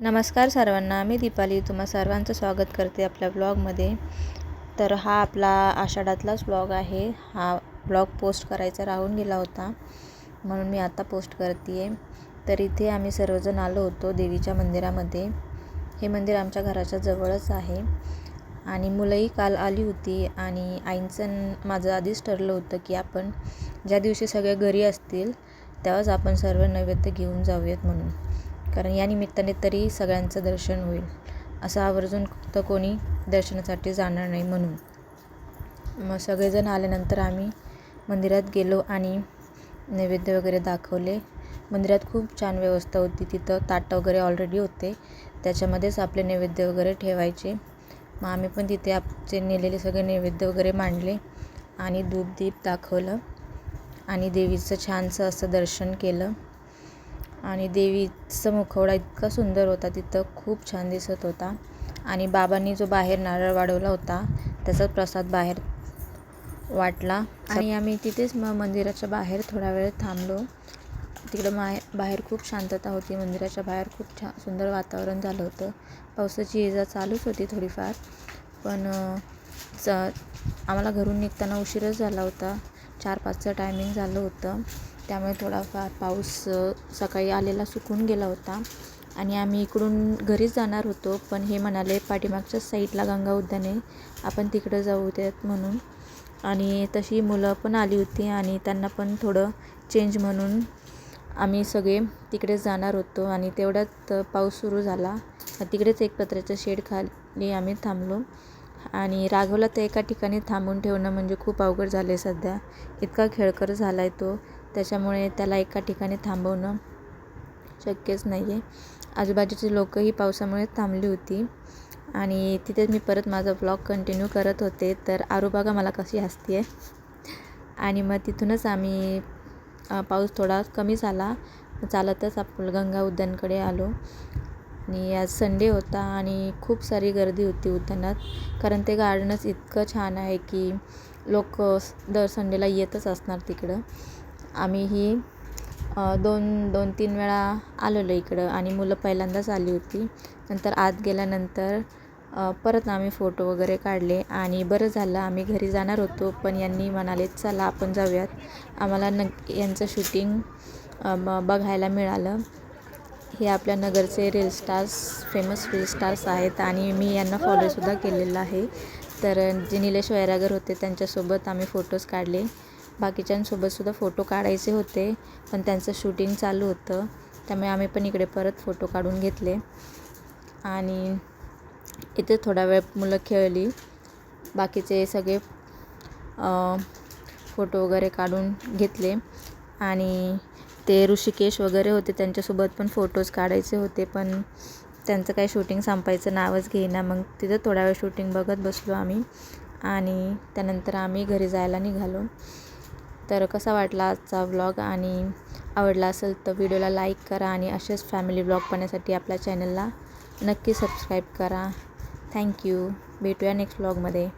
नमस्कार सर्वांना मी दीपाली. तुम्हा सर्वांचं स्वागत करते आपल्या ब्लॉगमध्ये. तर हा आपला आषाढातलाच ब्लॉग आहे. हा ब्लॉग पोस्ट करायचा राहून गेला होता म्हणून मी आता पोस्ट करते आहे तर इथे आम्ही सर्वजण आलो होतो देवीच्या मंदिरामध्ये. हे मंदिर आमच्या घराच्या जवळच आहे आणि मुलंही काल आली होती आणि आईंचं माझं आधीच ठरलं होतं की आपण ज्या दिवशी सगळे घरी असतील तेव्हाच आपण सर्व नैवेद्य घेऊन जाऊयात म्हणून. कारण या निमित्ताने तरी सगळ्यांचं दर्शन होईल. असं आवर्जून तर कोणी दर्शनासाठी जाणार नाही म्हणून. मग सगळेजण आल्यानंतर आम्ही मंदिरात गेलो आणि नैवेद्य वगैरे दाखवले. मंदिरात खूप छान व्यवस्था होती. तिथं ताटं वगैरे ऑलरेडी होते. त्याच्यामध्येच आपले नैवेद्य वगैरे ठेवायचे. मग आम्ही पण तिथे आपचे नेलेले सगळे नैवेद्य वगैरे मांडले आणि धूपदीप दाखवलं आणि देवीचं छानसं असं दर्शन केलं. आणि देवीचा मुखवडा इतका सुंदर होता तिथं खूप छान दिसत होता. आणि बाबांनी जो बाहेर नारळ वाढवला होता त्याचा प्रसाद बाहेर वाटला. आणि आम्ही तिथेच मग मंदिराच्या बाहेर थोडा वेळ थांबलो. तिकडं माहे बाहेर खूप शांतता होती मंदिराच्या बाहेर खूप छान सुंदर वातावरण झालं होतं. पावसाची ये जा चालूच होती थोडीफार. पण च आम्हाला घरून निघताना उशीरच झाला होता. चार पाचचं टायमिंग झालं होतं. त्यामुळे थोडाफार पाऊस सकाळी आलेला सुकून गेला होता. आणि आम्ही इकडून घरीच जाणार होतो पण हे म्हणाले पाठीमागच्या साईडला गंगा उद्यान आहे आपण तिकडं जाऊ देत म्हणून. आणि तशी मुलं पण आली होती आणि त्यांना पण थोडं चेंज म्हणून आम्ही सगळे तिकडेच जाणार होतो. आणि तेवढ्यात पाऊस सुरू झाला. तिकडेच एक पत्र्याच्या शेड खाली आम्ही थांबलो. आणि राघवला तर एका ठिकाणी थांबून ठेवणं म्हणजे खूप अवघड झालं आहे सध्या. इतका खेळकर झाला आहे तो. त्याच्यामुळे त्याला एका ठिकाणी थांबवणं शक्यच नाही आहे आजूबाजूची लोकंही पावसामुळे थांबली होती आणि तिथेच मी परत माझा ब्लॉग कंटिन्यू करत होते. तर आरू बघा मला कशी हसती आहे आणि मग तिथूनच आम्ही पाऊस थोडा कमी झाला. चालतच आपण गंगा उद्यानकडे आलो. आणि आज संडे होता आणि खूप सारी गर्दी होती उद्यानात. कारण ते गार्डनच इतकं छान आहे की लोक दर संडेला येतच असणार तिकडं. आम्ही ही दोन दोन तीन वेळा आलेलो इकडं आणि मुलं पहिल्यांदाच आली होती. नंतर आत गेल्यानंतर परत आम्ही फोटो वगैरे काढले आणि बरं झालं आम्ही घरी जाणार होतो पण यांनी म्हणाले चला आपण जाऊयात. आम्हाला न यांचं शूटिंग बघायला मिळालं. हे आपल्या नगरचे reel stars famous reel stars आहेत आणि मी यांना फॉलोसुद्धा केलेलं आहे. तर जे निलेश वैरागर होते त्यांच्यासोबत आम्ही फोटोज काढले. बाकीच्यांसोबतसुद्धा फोटो काढायचे होते पण त्यांचं शूटिंग चालू होतं. त्यामुळे आम्ही पण इकडे परत फोटो काढून घेतले. आणि इथे थोडा वेळ मुलं खेळली. बाकीचे सगळे फोटो वगैरे काढून घेतले. आणि ते ऋषिकेश वगैरे होते त्यांच्यासोबत पण फोटोज काढायचे होते पण त्यांचं काही शूटिंग संपायचं नावच घेईना. मग तिथं थोडा वेळ शूटिंग बघत बसलो आम्ही. आणि त्यानंतर आम्ही घरी जायला निघालो. तर कसा वाटला आजचा व्लॉग आणि आवडला असेल तर व्हिडिओला लाईक करा आणि असेच फॅमिली व्लॉग पाहण्यासाठी आपल्या चॅनलला नक्की सबस्क्राईब करा. थँक्यू भेटूया नेक्स्ट व्लॉगमध्ये